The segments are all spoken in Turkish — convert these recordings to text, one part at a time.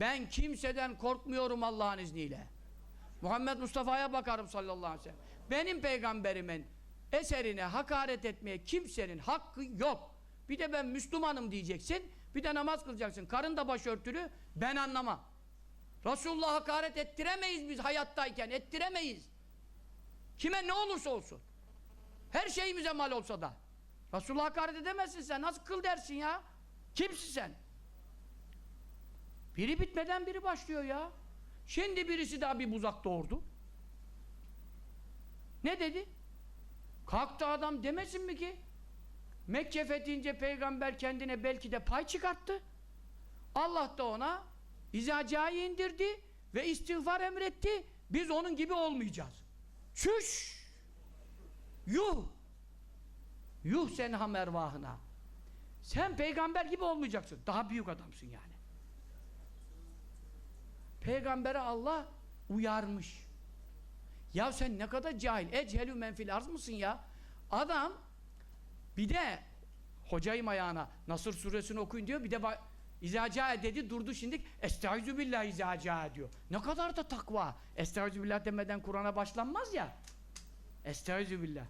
Ben kimseden korkmuyorum Allah'ın izniyle. Muhammed Mustafa'ya bakarım sallallahu aleyhi ve sellem. Benim peygamberimin eserine hakaret etmeye kimsenin hakkı yok. Bir de ben Müslümanım diyeceksin. Bir de namaz kılacaksın. Karın da başörtülü. Ben anlamam. Resulullah'a hakaret ettiremeyiz biz hayattayken. Ettiremeyiz. Kime ne olursa olsun. Her şeyimize mal olsa da. Resulullah'a hakaret edemezsin sen. Nasıl kıl dersin ya? Kimsin sen? Biri bitmeden biri başlıyor ya. Şimdi birisi daha bir buzak doğurdu. Ne dedi? Kalktı adam demesin mi ki? Mekke fethince peygamber kendine belki de pay çıkarttı. Allah da ona izacayı indirdi ve istiğfar emretti. Biz onun gibi olmayacağız. Çüş! Yuh! Yuh sen ham ervahına. Sen peygamber gibi olmayacaksın. Daha büyük adamsın yani. Peygambere Allah uyarmış. Ya sen ne kadar cahil. Echelü menfil arz mısın ya? Adam bir de hocayım ayağına Nasır suresini okuyun diyor. Bir de İzacae dedi durdu şimdi Estaizu billah izacae diyor. Ne kadar da takva. Estaizu billah demeden Kur'an'a başlanmaz ya. Estaizu billah.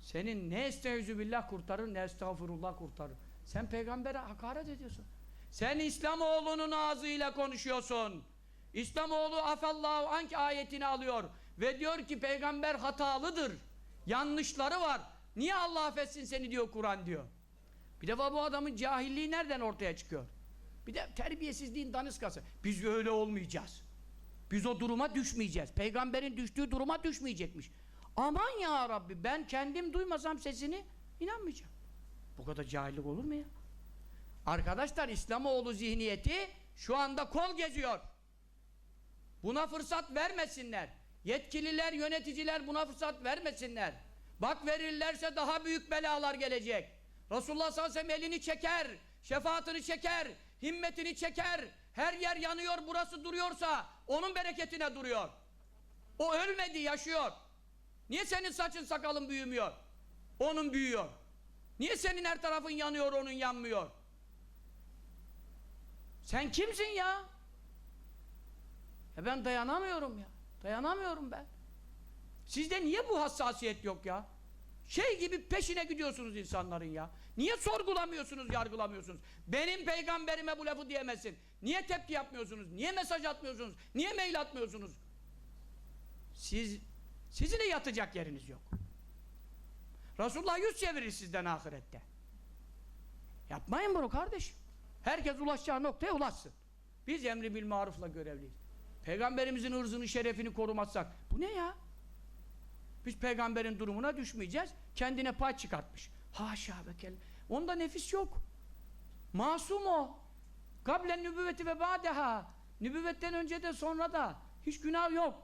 Senin ne estaizu billah kurtarır ne estağfurullah kurtarır. Sen peygambere hakaret ediyorsun. Sen İslamoğlu'nun ağzıyla konuşuyorsun. İslamoğlu afallahu ank ayetini alıyor ve diyor ki peygamber hatalıdır. Yanlışları var. Niye Allah affetsin seni diyor Kur'an diyor. Bir defa bu adamın cahilliği nereden ortaya çıkıyor? Bir de terbiyesizliğin daniskası. Biz öyle olmayacağız. Biz o duruma düşmeyeceğiz. Peygamberin düştüğü duruma düşmeyecekmiş. Aman ya Rabbi ben kendim duymasam sesini inanmayacağım. Bu kadar cahillik olur mu ya? Arkadaşlar İslamoğlu zihniyeti şu anda kol geziyor. Buna fırsat vermesinler. Yetkililer, yöneticiler buna fırsat vermesinler. Bak verirlerse daha büyük belalar gelecek. Resulullah sallallahu aleyhi ve sellem elini çeker, şefaatini çeker, himmetini çeker. Her yer yanıyor, burası duruyorsa onun bereketine duruyor. O ölmedi, yaşıyor. Niye senin saçın sakalın büyümüyor? Onun büyüyor. Niye senin her tarafın yanıyor, onun yanmıyor? Sen kimsin ya? Ya ben dayanamıyorum ya. Dayanamıyorum ben. Sizde niye bu hassasiyet yok ya? Şey gibi peşine gidiyorsunuz insanların ya. Niye sorgulamıyorsunuz, yargılamıyorsunuz? Benim peygamberime bu lafı diyemezsin. Niye tepki yapmıyorsunuz? Niye mesaj atmıyorsunuz? Niye mail atmıyorsunuz? Siz, sizin de yatacak yeriniz yok. Resulullah yüz çevirir sizden ahirette. Yapmayın bunu kardeşim. Herkes ulaşacağı noktaya ulaşsın. Biz emri bil marufla görevliyiz. Peygamberimizin ırzını, şerefini korumazsak bu ne ya? Biz peygamberin durumuna düşmeyeceğiz. Kendine pay çıkartmış. Haşa ve. Onda nefis yok. Masum o. Kablen nübüvveti ve ba'deha. Nübüvvetten önce de sonra da. Hiç günah yok.